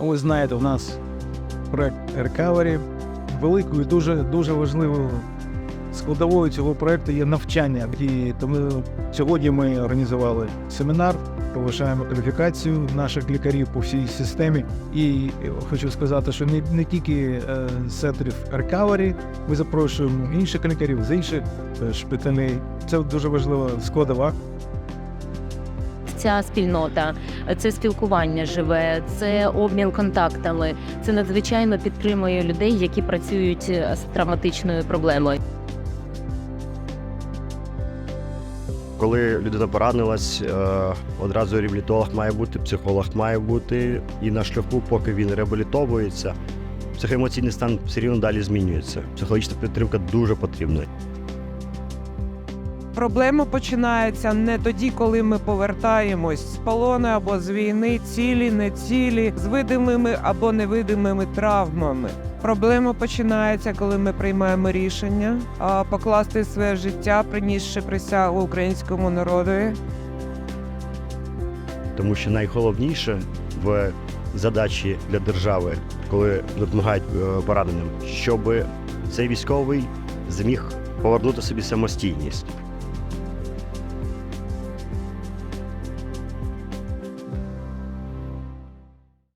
Ви знаєте, у нас проект Recovery. Великою, дуже дуже важливою складовою цього проекту є навчання. І тому сьогодні ми організували семінар, повишаємо кваліфікацію наших лікарів по всій системі. І хочу сказати, що не, не тільки е, з центрів Recovery, ми запрошуємо інших лікарів з інших е, шпиталей. Це дуже важлива складова. Ця спільнота, це спілкування живе, це обмін контактами. Це надзвичайно підтримує людей, які працюють е, з травматичною проблемою. Коли людина поранилась, е, одразу реабілітолог має бути, психолог має бути, і на шляху, поки він реабілітовується, психоемоційний стан все рівно далі змінюється. Психологічна підтримка дуже потрібна. Проблема починається не тоді, коли ми повертаємось з полону або з війни, цілі, не цілі, з видимими або невидимими травмами. Проблема починається, коли ми приймаємо рішення покласти своє життя, принісши присягу українському народові. Тому що найголовніше в задачі для держави, коли допомагають е, пораненим, щоб цей військовий зміг повернути собі самостійність.